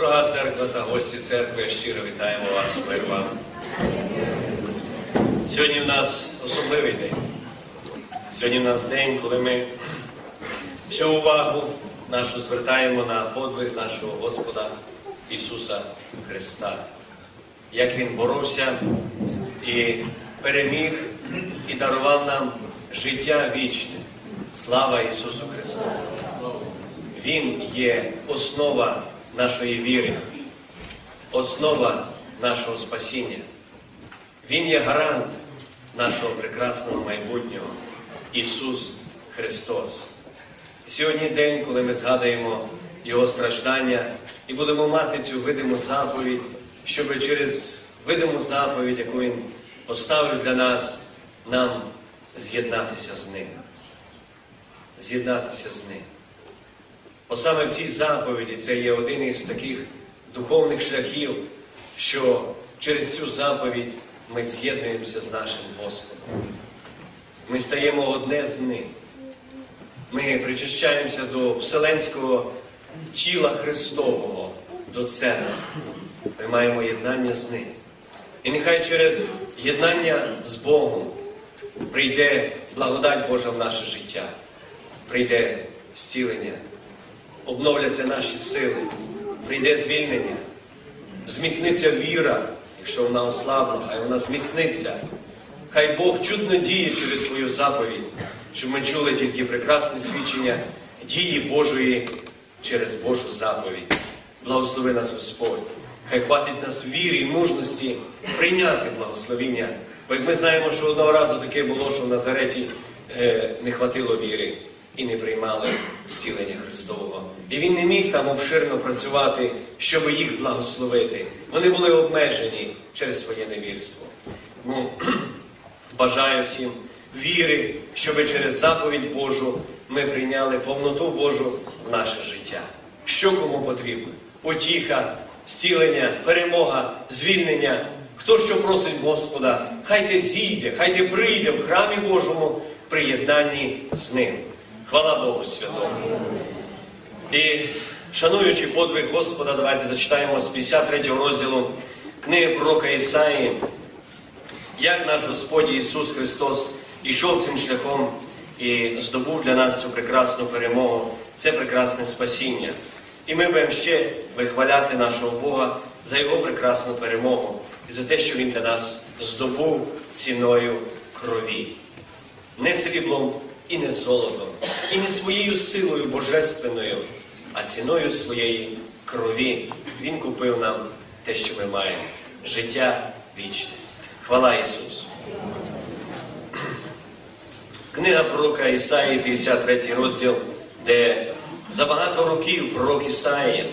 Дорога церква та гості церкви, щиро вітаємо вас, мир вам. Сьогодні в нас особливий день. Сьогодні в нас день, коли ми всю увагу нашу звертаємо на подвиг нашого Господа Ісуса Христа. Як Він боровся і переміг, і дарував нам життя вічне. Слава Ісусу Христу! Він є основа нашої віри, основа нашого спасіння. Він є гарант нашого прекрасного майбутнього Ісус Христос. Сьогодні день, коли ми згадуємо Його страждання і будемо мати цю видиму заповідь, щоб через видиму заповідь, яку Він поставив для нас, нам з'єднатися з Ним. З'єднатися з Ним. Бо саме в цій заповіді це є один із таких духовних шляхів, що через цю заповідь ми з'єднуємося з нашим Господом. Ми стаємо одне з ним. Ми причащаємося до Вселенського тіла Христового, до церкви. Ми маємо єднання з ним. І нехай через єднання з Богом прийде благодать Божа в наше життя, прийде зцілення обновляться наші сили, прийде звільнення, зміцниться віра, якщо вона ослабла, хай вона зміцниться. Хай Бог чудно діє через свою заповідь, щоб ми чули тільки прекрасне свідчення дії Божої через Божу заповідь. Благослови нас Господь. Хай хватить нас вірі і мужності прийняти благословіння. Бо як ми знаємо, що одного разу таке було, що в Назареті е, не хватило віри і не приймали зцілення Христового. І він не міг там обширно працювати, щоб їх благословити. Вони були обмежені через своє невірство. Ну, бажаю всім віри, щоб через заповідь Божу ми прийняли повноту Божу в наше життя. Що кому потрібно? Потіха, зцілення, перемога, звільнення. Хто що просить Господа, хай те зійде, хай те прийде в храмі Божому при єднанні з ним. Хвала Богу Святому. І шануючи подвиг Господа, давайте зачитаємо з 53 розділу книги пророка Ісаї, як наш Господь Ісус Христос ішов цим шляхом і здобув для нас цю прекрасну перемогу, це прекрасне спасіння. І ми будемо ще вихваляти нашого Бога за Його прекрасну перемогу і за те, що Він для нас здобув ціною крові. Не сріблом і не золотом, і не своєю силою божественною, а ціною своєї крові Він купив нам те, що ми маємо життя вічне. Хвала Ісусу! Книга пророка Ісаї, 53 розділ, де за багато років пророк Ісаїя,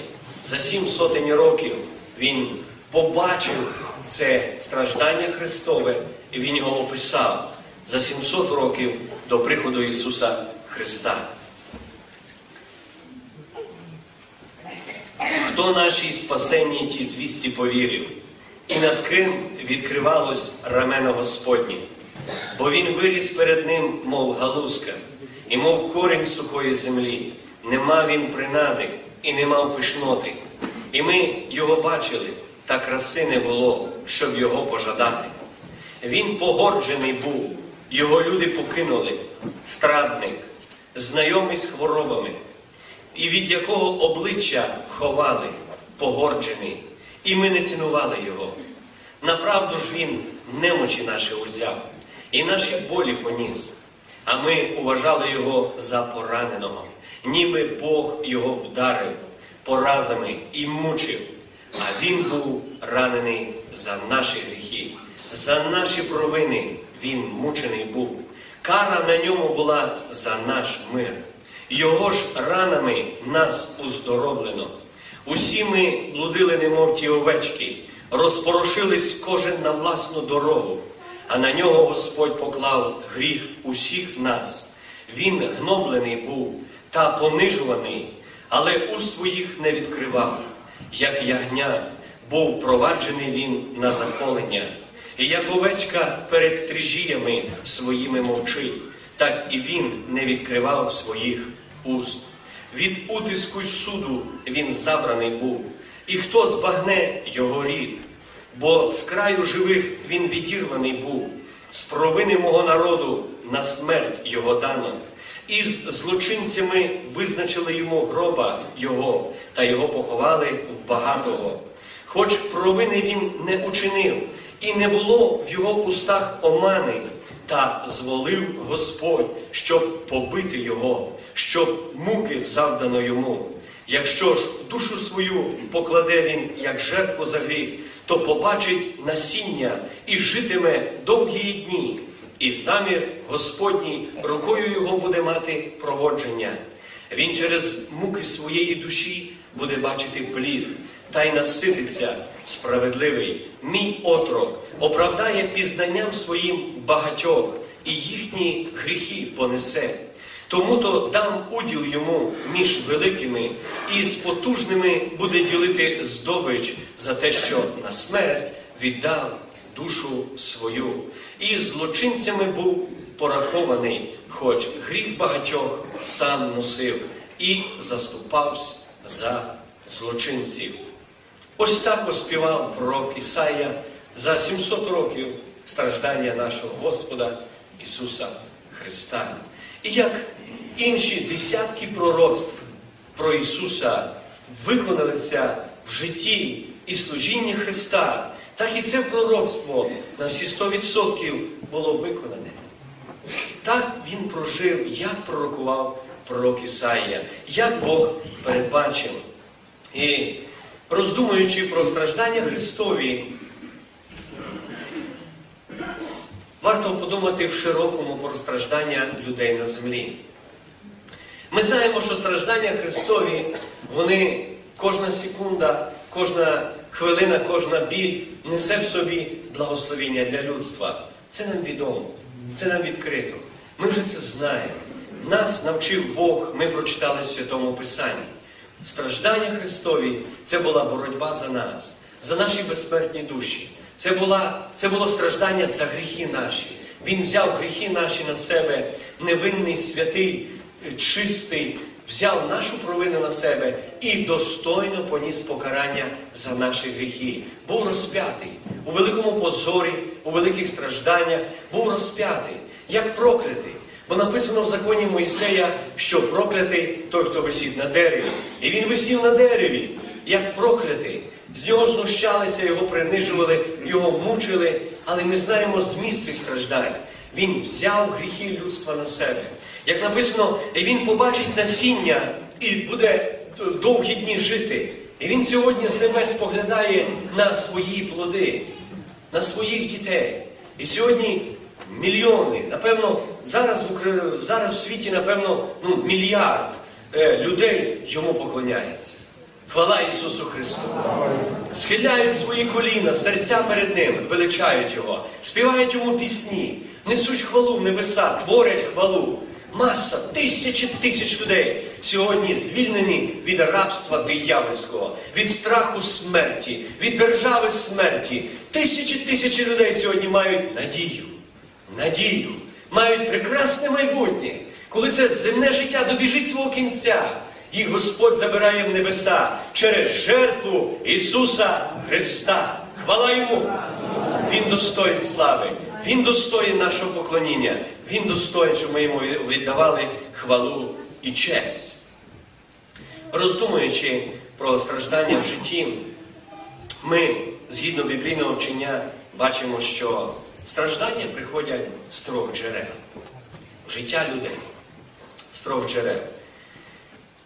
за сім сотень років він побачив це страждання Христове, і він його описав за 700 років до приходу Ісуса Христа. Хто нашій спасенній ті звісті повірив, і над ким відкривалось рамено Господнє, бо він виріс перед ним, мов галузка, і мов корінь сухої землі. Нема він принади і не мав пишноти. І ми його бачили, та краси не було, щоб його пожадати. Він погорджений був, його люди покинули, страдник, знайомий з хворобами, і від якого обличчя ховали, погорджений, і ми не цінували його. Направду ж він немочі наші узяв, і наші болі поніс, а ми уважали його за пораненого, ніби Бог його вдарив поразами і мучив, а він був ранений за наші гріхи, за наші провини він мучений був. Кара на ньому була за наш мир. Його ж ранами нас уздороблено. Усі ми блудили, немов ті овечки, розпорошились кожен на власну дорогу, а на нього Господь поклав гріх усіх нас. Він гноблений був та понижуваний, але у своїх не відкривав, як ягня, був проваджений він на заколення. Як овечка перед стрижіями своїми мовчить, так і він не відкривав своїх уст. Від утиску й суду він забраний був, І хто збагне його рід? Бо з краю живих він відірваний був, з провини мого народу на смерть його дано. І з злочинцями визначили йому гроба його, та його поховали в багатого. Хоч провини він не учинив, і не було в його устах омани, та зволив Господь, щоб побити його, щоб муки завдано йому. Якщо ж душу свою покладе він як жертву за гріх, то побачить насіння і житиме довгі дні, і замір Господній рукою його буде мати проводження. Він через муки своєї душі буде бачити плід, та й насититься справедливий. Мій отрок оправдає пізнанням своїм багатьох, і їхні гріхи понесе. Тому то дам уділ йому між великими, і з потужними буде ділити здобич за те, що на смерть віддав душу свою, і злочинцями був порахований, хоч гріх багатьох сам носив, і заступався за злочинців. Ось так оспівав пророк Ісая за 700 років страждання нашого Господа Ісуса Христа. І як інші десятки пророцтв про Ісуса виконалися в житті і служінні Христа, так і це пророцтво на всі 100% було виконане. Так він прожив, як пророкував пророк Ісаїя, як Бог передбачив. І роздумуючи про страждання Христові, варто подумати в широкому про страждання людей на землі. Ми знаємо, що страждання Христові, вони кожна секунда, кожна хвилина, кожна біль несе в собі благословіння для людства. Це нам відомо, це нам відкрито. Ми вже це знаємо. Нас навчив Бог, ми прочитали в Святому Писанні. Страждання Христові це була боротьба за нас, за наші безсмертні душі. Це, була, це було страждання за гріхи наші. Він взяв гріхи наші на себе, невинний, святий, чистий, взяв нашу провину на себе і достойно поніс покарання за наші гріхи. Був розп'ятий у великому позорі, у великих стражданнях, був розп'ятий, як проклятий. Бо написано в законі Моїсея, що проклятий той, хто висів на дереві. І він висів на дереві, як проклятий. З нього знущалися, його принижували, його мучили, але ми знаємо зміст цих страждань. Він взяв гріхи людства на себе. Як написано, і він побачить насіння і буде довгі дні жити. І він сьогодні з небес поглядає на свої плоди, на своїх дітей. І сьогодні мільйони, напевно, зараз в зараз в світі, напевно, ну, мільярд е, людей йому поклоняється. Хвала Ісусу Христу! Схиляють свої коліна, серця перед Ним, величають Його, співають йому пісні, несуть хвалу в небеса, творять хвалу. Маса тисячі тисяч людей сьогодні звільнені від рабства диявольського, від страху смерті, від держави смерті. Тисячі тисячі людей сьогодні мають надію, надію, мають прекрасне майбутнє, коли це земне життя добіжить свого кінця. Їх Господь забирає в небеса через жертву Ісуса Христа. Хвала йому! Він достоїн слави, Він достоїн нашого поклоніння, Він достоїн, щоб ми йому віддавали хвалу і честь. Роздумуючи про страждання в житті, ми, згідно біблійного вчення, бачимо, що страждання приходять з трьох джерел. Життя людей з трьох джерел.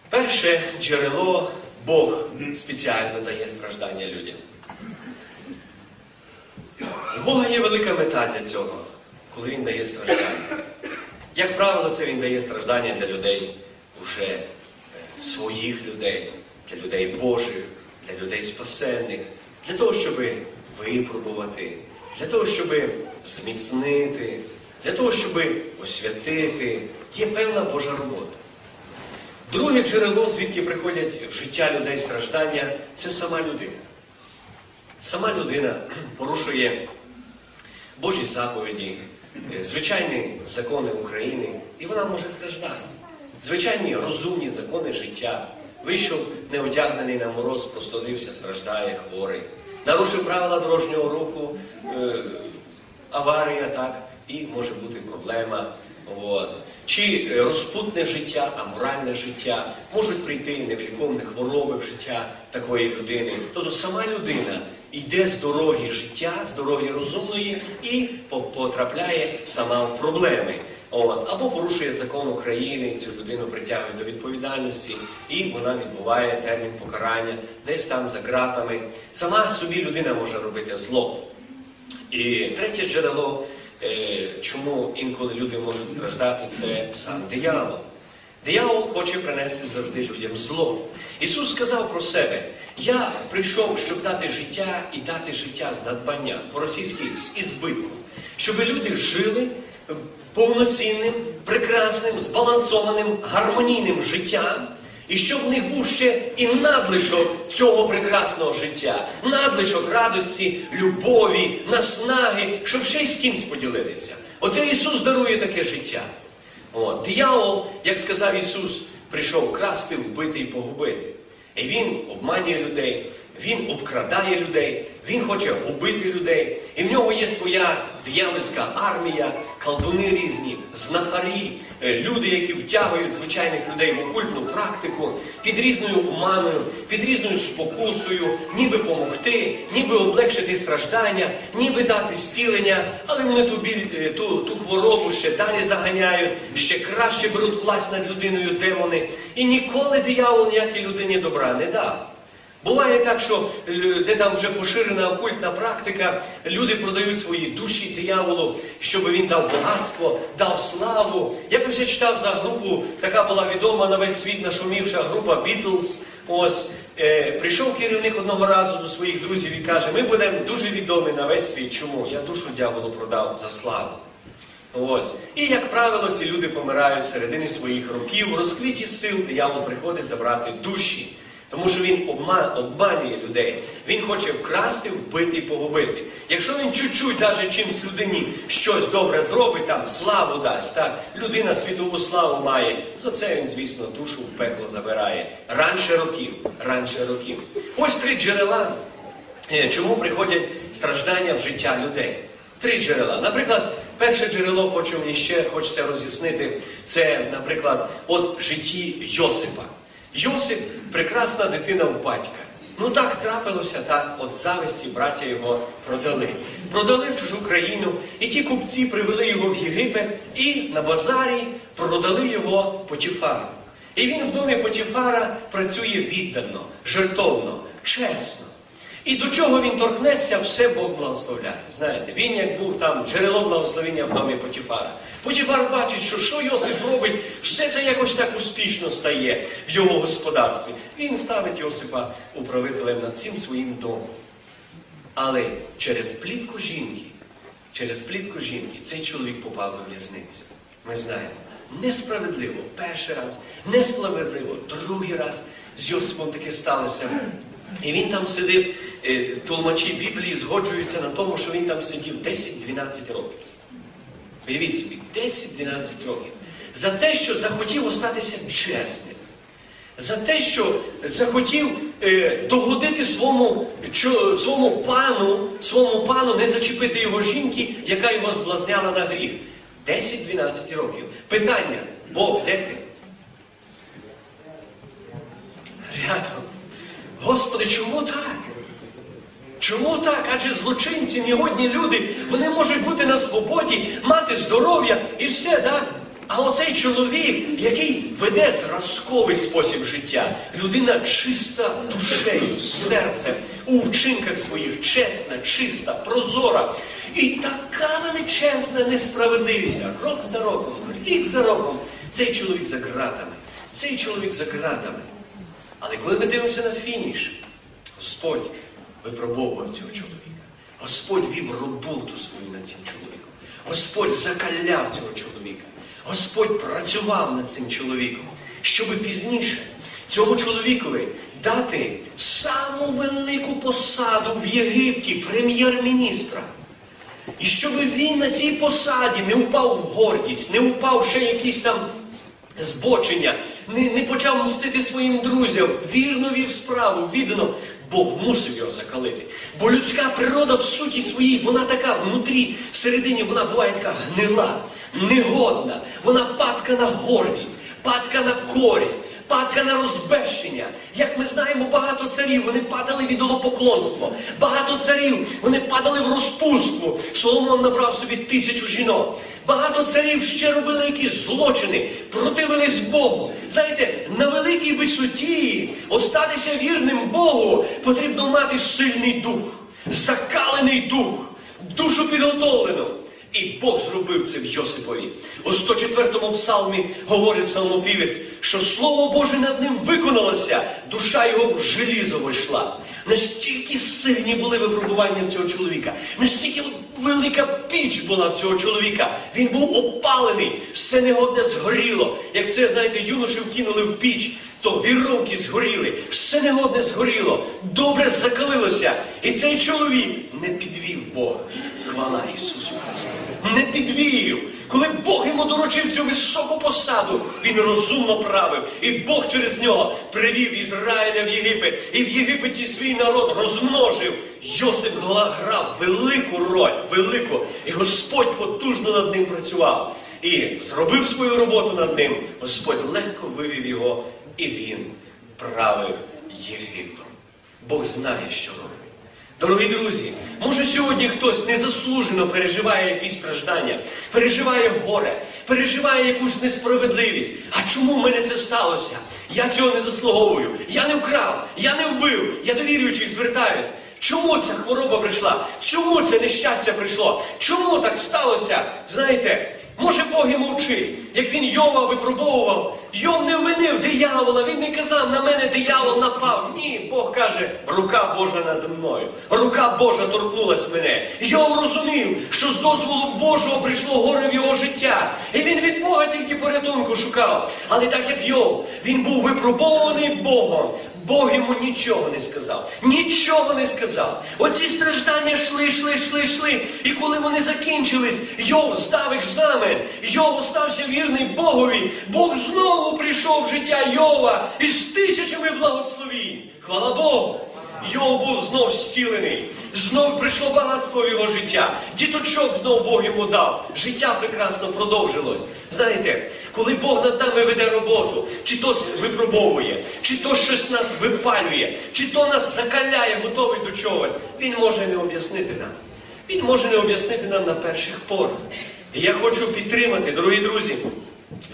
Перше джерело Бог спеціально дає страждання людям. В Бога є велика мета для цього, коли Він дає страждання. Як правило, це Він дає страждання для людей уже е, своїх людей, для людей Божих, для людей спасенних, для того, щоб випробувати, для того, щоб зміцнити, для того, щоб освятити. Є певна Божа робота. Друге джерело, звідки приходять в життя людей страждання, це сама людина. Сама людина порушує Божі заповіді, е, звичайні закони України, і вона може страждати. Звичайні розумні закони життя, Вийшов неодягнений на мороз, простудився, страждає, хворий. Нарушив правила дорожнього руху, е, аварія, так, і може бути проблема. От. Чи е, розпутне життя, аморальне життя, можуть прийти невеликовні хвороби в життя такої людини. Тобто сама людина йде з дороги життя, з дороги розумної і потрапляє сама в проблеми. От. Або порушує закон України, і цю людину притягують до відповідальності, і вона відбуває термін покарання десь там за ґратами. Сама собі людина може робити зло. І третє джерело, е, чому інколи люди можуть страждати, це сам диявол. Диявол хоче принести завжди людям зло. Ісус сказав про себе: Я прийшов, щоб дати життя і дати життя з надбання, по-російськи з ізбитком, щоб люди жили повноцінним, прекрасним, збалансованим, гармонійним життям. І щоб в них був ще і надлишок цього прекрасного життя, надлишок радості, любові, наснаги, щоб ще й з кимсь поділитися. Оце Ісус дарує таке життя. От. Диявол, як сказав Ісус, прийшов красти, вбити і погубити. І він обманює людей, він обкрадає людей, він хоче губити людей. І в нього є своя диявольська армія, колдуни різні, знахарі, е, люди, які втягують звичайних людей в окультну практику, під різною уманою, під різною спокусою, ніби помогти, ніби облегшити страждання, ніби дати зцілення, але вони ту, біль, е, ту, ту хворобу ще далі заганяють, ще краще беруть власть над людиною демони. І ніколи диявол ніякій людині добра не дав. Буває так, що е, де там вже поширена окультна практика, люди продають свої душі дияволу, щоб він дав багатство, дав славу. Якось я читав за групу, така була відома на весь світ нашумівша група Beatles. Ось е, прийшов керівник одного разу до своїх друзів і каже: ми будемо дуже відомі на весь світ. Чому? Я душу дьяволу продав за славу. Ось. І, як правило, ці люди помирають всередині своїх років, розкриті сил, диявол приходить забрати душі. Тому що він обманює людей. Він хоче вкрасти, вбити і погубити. Якщо він чуть-чуть, навіть чимсь людині щось добре зробить, там славу дасть, так, людина світову славу має, за це він, звісно, душу в пекло забирає. Раніше років, раніше років. Ось три джерела, е, чому приходять страждання в життя людей. Три джерела. Наприклад, перше джерело хочу мені ще хочеться роз'яснити. Це, наприклад, от житті Йосипа. Йосип прекрасна дитина в батька. Ну так трапилося, так, от зависті браття його продали. Продали в чужу країну, і ті купці привели його в Єгипет і на базарі продали його Потіфару. І він в домі Потіфара працює віддано, жертовно, чесно. І до чого він торкнеться, все Бог благословляє. Знаєте, він як був там джерелом благословення в домі Потіфара. Потіфар бачить, що що Йосип робить, все це якось так успішно стає в його господарстві. Він ставить Йосипа управителем над цим своїм домом. Але через плітку жінки, через плітку жінки цей чоловік попав до в'язницю. Ми знаємо, несправедливо перший раз, несправедливо другий раз з Йосипом таке сталося. І він там сидив, е, толмачі Біблії згоджуються на тому, що він там сидів 10-12 років. Уявіть собі, 10-12 років. За те, що захотів остатися чесним. За те, що захотів е, догодити своєму, своєму пану, своєму пану не зачепити його жінки, яка його зблазняла на гріх. 10-12 років. Питання, Бог, де ти? Рядом. Господи, чому так? Чому так? Адже злочинці, негодні люди, вони можуть бути на свободі, мати здоров'я і все, да? А оцей чоловік, який веде зразковий спосіб життя, людина чиста душею, серцем, у вчинках своїх, чесна, чиста, прозора. І така величезна несправедливість, рок за роком, рік за роком, цей чоловік за ґратами, цей чоловік за ґратами. Але коли ми дивимося на фініш, Господь випробовував цього чоловіка. Господь вів роботу свою над цим чоловіком. Господь закаляв цього чоловіка. Господь працював над цим чоловіком, щоб пізніше цьому чоловікові дати саму велику посаду в Єгипті прем'єр-міністра. І щоб він на цій посаді не впав в гордість, не впав ще якісь там збочення, не, не почав мстити своїм друзям, вірно вів справу, віддано. Бог мусив його закалити. Бо людська природа в суті своїй, вона така внутрі, всередині вона буває така гнила, негодна, вона падка на гордість, падка на користь, падка на розбещення. Як ми знаємо, багато царів вони падали в ідолопоклонство. Багато царів вони падали в розпустку. Соломон набрав собі тисячу жінок. Багато царів ще робили якісь злочини, противились Богу. Знаєте, на великій висоті остатися вірним Богу потрібно мати сильний дух, закалений дух, душу підготовлену. І Бог зробив це в Йосипові. У 104-му псалмі говорить псалмопівець, що Слово Боже над ним виконалося, душа його в желізо вийшла. Настільки сильні були випробування цього чоловіка, настільки велика піч була цього чоловіка. Він був опалений, все негодне згоріло. Як це, знаєте, юношів кинули в піч, то віровки згоріли, все негодне згоріло, добре закалилося. І цей чоловік не підвів Бога. Хвала Ісусу Христу. Не підвів. Коли Бог йому доручив цю високу посаду, він розумно правив. І Бог через нього привів Ізраїля в Єгипет. І в Єгипеті свій народ розмножив. Йосип грав велику роль, велику. І Господь потужно над ним працював. І зробив свою роботу над ним. Господь легко вивів його, і він правив Єгиптом. Бог знає, що робить. Дорогі друзі, може сьогодні хтось незаслужено переживає якісь страждання, переживає горе, переживає якусь несправедливість. А чому в мене це сталося? Я цього не заслуговую. Я не вкрав, я не вбив, я довіруючий звертаюсь. Чому ця хвороба прийшла? Чому це нещастя прийшло? Чому так сталося? Знаєте, може Бог і мовчить, як він Йова випробовував. Йов не винив диявола, він не казав, на мене диявол напав. Ні, Бог каже, рука Божа над мною. Рука Божа торкнулась мене. Йов розумів, що з дозволу Божого прийшло горе в його життя. І він від Бога тільки порятунку шукав. Але так як Йов, він був випробований Богом. Бог йому нічого не сказав. Нічого не сказав. Оці страждання йшли, йшли, йшли, йшли. І коли вони закінчились, Йов став екзамен. Йов стався вірний Богові. Бог знову прийшов в життя Йова із тисячами благословінь. Хвала Богу! Йов був знов зцілений, знов прийшло багатство в його життя. Діточок знов Бог йому дав. Життя прекрасно продовжилось. Знаєте, коли Бог над нами веде роботу, чи то випробовує, чи то щось нас випалює, чи то нас закаляє, готовий до чогось, він може не об'яснити нам. Він може не об'яснити нам на перших порах. І я хочу підтримати, дорогі друзі,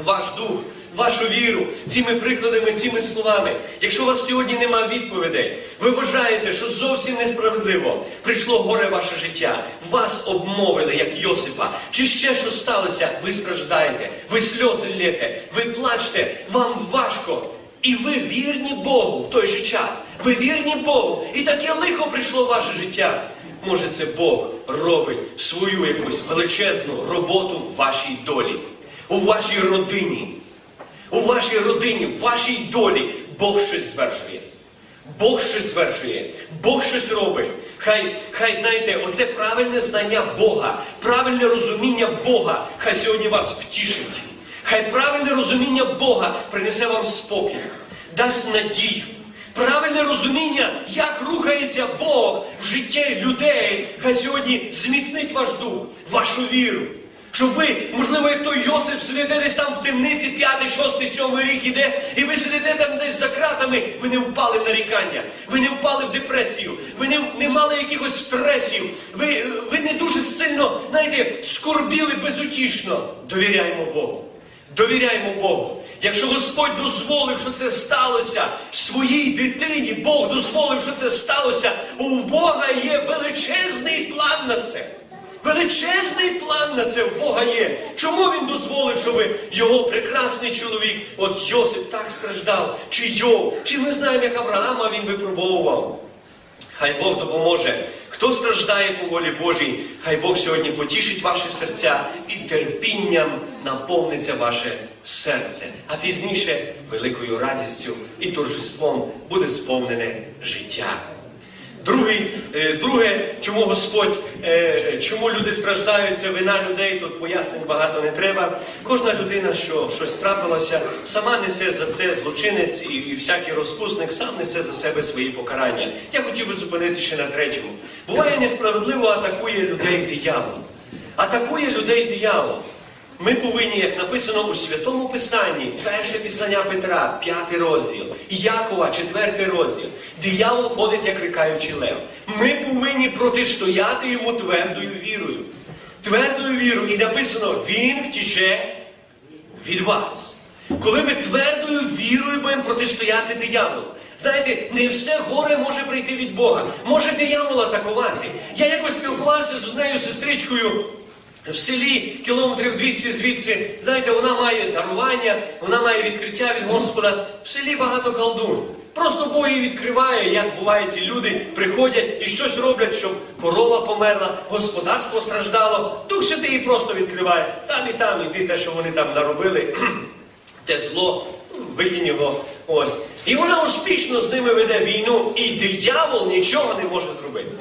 ваш дух, вашу віру цими прикладами, цими словами. Якщо у вас сьогодні немає відповідей, ви вважаєте, що зовсім несправедливо прийшло горе ваше життя, вас обмовили, як Йосипа, чи ще що сталося, ви страждаєте, ви сльози лєте, ви плачете, вам важко. І ви вірні Богу в той же час. Ви вірні Богу. І таке лихо прийшло в ваше життя. Може, це Бог робить свою якусь величезну роботу в вашій долі, у вашій родині. У вашій родині, в вашій долі Бог щось звершує. Бог щось звершує, Бог щось робить. Хай, хай знаєте, оце правильне знання Бога, правильне розуміння Бога, хай сьогодні вас втішить. Хай правильне розуміння Бога принесе вам спокій, дасть надію. Правильне розуміння, як рухається Бог в житті людей, хай сьогодні зміцнить ваш дух, вашу віру. Щоб ви, можливо, як той Йосип, сидите десь там в темниці, п'ятий, шостий, сьомий рік іде, і ви сидите там десь за кратами, ви не впали в нарікання, ви не впали в депресію, ви не, не мали якихось стресів, ви, ви не дуже сильно, знаєте, скорбіли безутішно. Довіряємо Богу. Довіряємо Богу. Якщо Господь дозволив, що це сталося своїй дитині, Бог дозволив, що це сталося, у Бога є величезний план на це. Величезний план на це в Бога є. Чому він дозволив, щоб його прекрасний чоловік, от Йосип, так страждав, чи Йов, чи ми знаємо, як Авраама він випробовував. Хай Бог допоможе. Хто страждає по волі Божій, хай Бог сьогодні потішить ваші серця і терпінням наповниться ваше серце. А пізніше великою радістю і торжеством буде сповнене життя. Другий Е, Друге, чому Господь, е, чому люди страждають, це вина людей, тут пояснень багато не треба. Кожна людина, що щось трапилося, сама несе за це злочинець і, і всякий розпусник сам несе за себе свої покарання. Я хотів би зупинитися ще на третьому. Буває несправедливо атакує людей диявол. Атакує людей диявол. Ми повинні, як написано у Святому Писанні, перше писання Петра, п'ятий розділ, Якова, четвертий розділ. Диявол ходить, як рикаючий лев. Ми повинні протистояти йому твердою вірою. Твердою вірою. І написано, він втіче від вас. Коли ми твердою вірою будемо протистояти дияволу. Знаєте, не все горе може прийти від Бога. Може диявол атакувати. Я якось спілкувався з однією сестричкою в селі кілометрів 200 звідси. Знаєте, вона має дарування, вона має відкриття від Господа. В селі багато колдун. Просто Бог її відкриває, як буває, ці люди приходять і щось роблять, щоб корова померла, господарство страждало. Дух Святий її просто відкриває. Там і там, і ти те, що вони там наробили, те зло, викинь його. Ось. І вона успішно з ними веде війну, і диявол нічого не може зробити.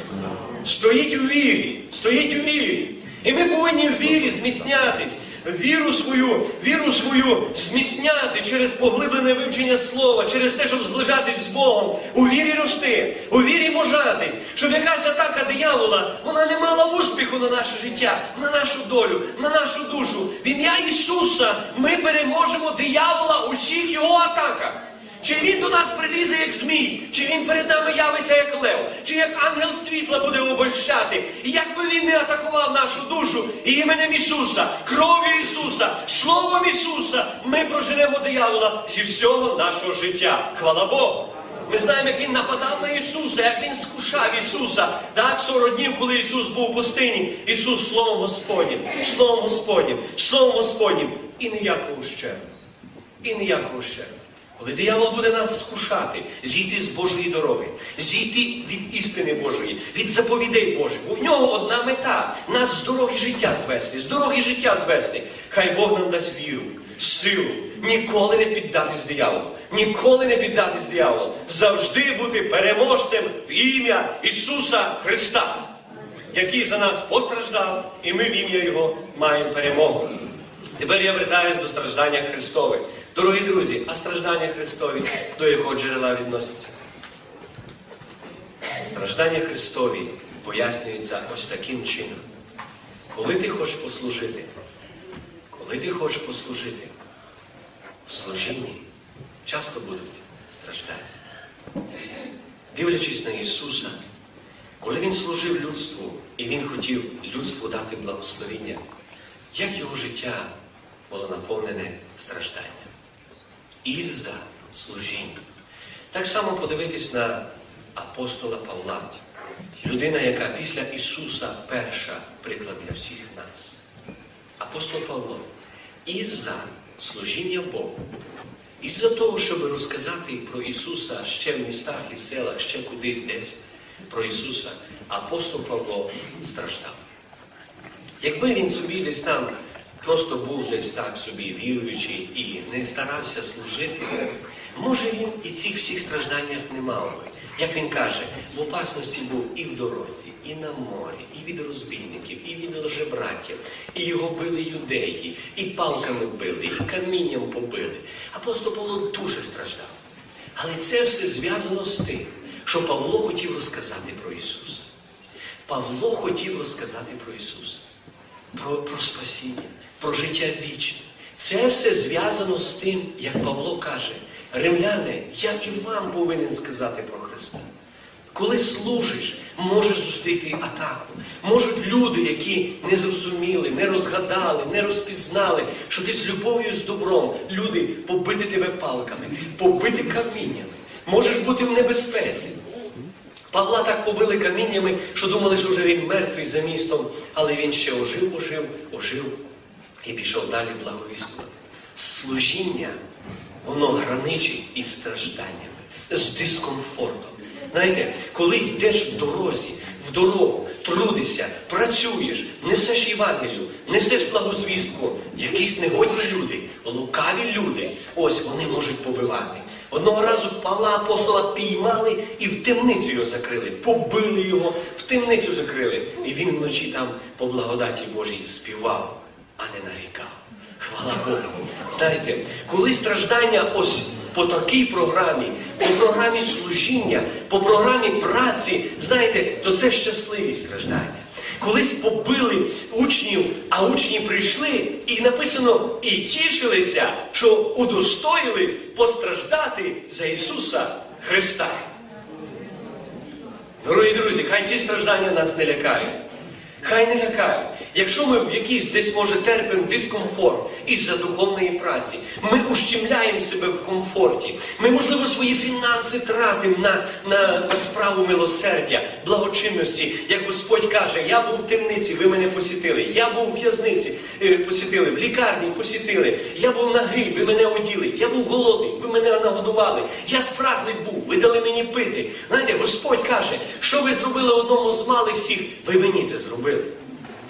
Стоїть у вірі, стоїть у вірі. І ми повинні в вірі зміцнятись, віру свою, віру свою зміцняти через поглиблене вивчення слова, через те, щоб зближатись з Богом, у вірі рости, у вірі можатись, щоб якась атака диявола, вона не мала успіху на наше життя, на нашу долю, на нашу душу. В ім'я Ісуса ми переможемо диявола у всіх його атаках. Чи він до нас прилізе, як змій, чи він перед нами явиться, як лев, чи як ангел світла буде обольщати. І як би він не атакував нашу душу іменем Ісуса, кров'ю Ісуса, Словом Ісуса, ми проженемо диявола зі всього нашого життя. Хвала Богу! Ми знаємо, як він нападав на Ісуса, як він скушав Ісуса. Так, 40 днів, коли Ісус був у пустині, Ісус Словом Господнім, Словом Господнім, Словом Господнім. І ніякого ущербу. І ніякого ущербу. Коли диявол буде нас скушати, зійти з Божої дороги, зійти від істини Божої, від заповідей Божих. У нього одна мета нас з дороги життя звести, з дороги життя звести. Хай Бог нам дасть віру, силу, ніколи не піддатись дияволу, ніколи не піддатись дияволу, завжди бути переможцем в ім'я Ісуса Христа, який за нас постраждав, і ми в ім'я Його маємо перемогу. Тепер я вертаюсь до страждання Христових. Дорогі друзі, а страждання Христові до якого джерела відносяться? Страждання Христові пояснюється ось таким чином. Коли ти хочеш послужити, коли ти хочеш послужити в служінні, часто будуть страждання. Дивлячись на Ісуса, коли Він служив людству і Він хотів людству дати благословіння, як його життя було наповнене стражданням із-за служіння. Так само подивитись на апостола Павла, людина, яка після Ісуса перша приклад для всіх нас. Апостол Павло, із-за служіння Богу, із-за того, щоб розказати про Ісуса ще в містах і селах, ще кудись десь про Ісуса, апостол Павло страждав. Якби він собі десь там просто був десь так собі віруючий і не старався служити, може він і цих всіх стражданнях не мав би. Як він каже, в опасності був і в дорозі, і на морі, і від розбійників, і від лжебратів, і його били юдеї, і палками били, і камінням побили. Апостол Павло дуже страждав. Але це все зв'язано з тим, що Павло хотів розказати про Ісуса. Павло хотів розказати про Ісуса, про, про спасіння, про життя вічне. Це все зв'язано з тим, як Павло каже, римляни, я і вам повинен сказати про Христа. Коли служиш, можеш зустріти атаку. Можуть люди, які не зрозуміли, не розгадали, не розпізнали, що ти з любов'ю, з добром, люди побити тебе палками, побити каміннями. Можеш бути в небезпеці. Павла так побили каміннями, що думали, що вже він мертвий за містом, але він ще ожив, ожив, ожив і пішов далі благовістувати. Служіння, воно граничить із стражданнями, з дискомфортом. Знаєте, коли йдеш в дорозі, в дорогу, трудишся, працюєш, несеш Євангелію, несеш благозвістку, якісь негодні люди, лукаві люди, ось вони можуть побивати. Одного разу Павла апостола піймали і в темницю його закрили, побили його, в темницю закрили. І він вночі там по благодаті Божій співав, а не нарікав. Хвала Богу. Знаєте, коли страждання ось по такій програмі, по програмі служіння, по програмі праці, знаєте, то це щасливі страждання. Колись побили учнів, а учні прийшли, і написано, і тішилися, що удостоїлись постраждати за Ісуса Христа. Дорогі друзі, хай ці страждання нас не лякають. Хай не лякають. Якщо ми в якийсь десь може терпимо дискомфорт із-за духовної праці, ми ущемляємо себе в комфорті. Ми, можливо, свої фінанси тратимо на, на, на справу милосердя, благочинності. Як Господь каже, я був в темниці, ви мене посітили. Я був в в'язниці, е, посітили, в лікарні посітили. Я був нагий, ви мене оділи. Я був голодний, ви мене нагодували. Я спраглий був, ви дали мені пити. Знаєте, Господь каже, що ви зробили одному з малих всіх, ви мені це зробили.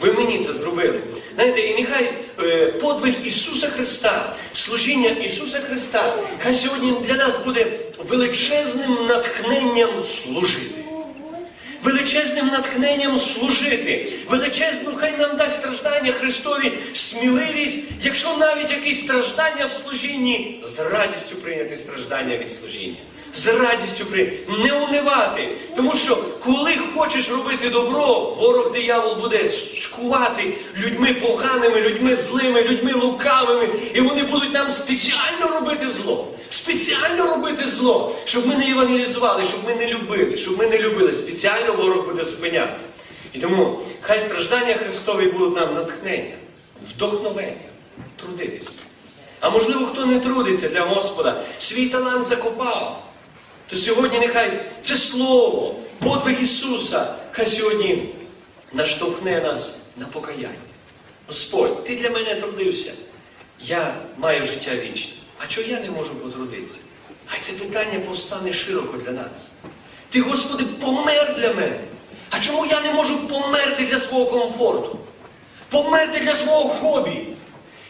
Ви мені це зробили. Знаєте, і нехай е, подвиг Ісуса Христа, служіння Ісуса Христа, хай сьогодні для нас буде величезним натхненням служити. Величезним натхненням служити, величезним, хай нам дасть страждання Христові сміливість, якщо навіть якісь страждання в служінні, з радістю прийняти страждання від служіння. З радістю прийняти, не унивати. Тому що коли хочеш робити добро, ворог диявол буде скувати людьми поганими, людьми злими, людьми лукавими, і вони будуть нам спеціально робити зло. Спеціально робити зло, щоб ми не евангелізували, щоб ми не любили, щоб ми не любили. Спеціально ворог буде зупиняти. І тому хай страждання Христові будуть нам натхнення, вдохновення, трудитися. А можливо, хто не трудиться для Господа, свій талант закопав. То сьогодні нехай це Слово, подвиг Ісуса, хай сьогодні наштовхне нас на покаяння. Господь, Ти для мене трудився. Я маю життя вічне. А чого я не можу потрудитися? Хай це питання повстане широко для нас. Ти, Господи, помер для мене. А чому я не можу померти для свого комфорту? Померти для свого хобі.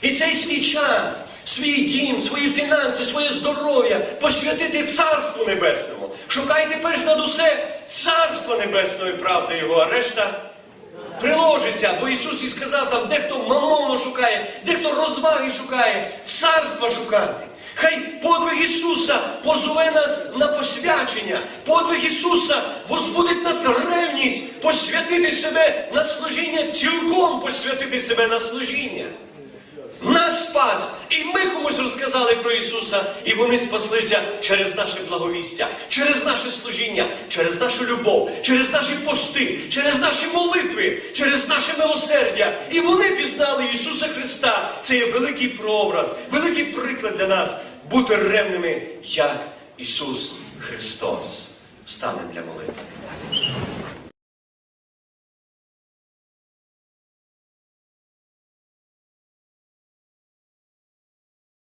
І цей свій час, свій дім, свої фінанси, своє здоров'я посвятити Царству Небесному. Шукайте перш над усе Царство Небесної правди Його, а решта приложиться. Бо Ісус і сказав там, дехто мамону шукає, дехто розваги шукає, царства шукати. Хай подвиг Ісуса позове нас на посвячення. Подвиг Ісуса возбудить нас ревність, посвятити себе на служіння, цілком посвятити себе на служіння. Нас спас, і ми комусь розказали про Ісуса, і вони спаслися через наше благовістя, через наше служіння, через нашу любов, через наші пости, через наші молитви, через наше милосердя. І вони пізнали Ісуса Христа. Це є великий прообраз, великий приклад для нас бути ревними, як Ісус Христос. Встанемо для молитви.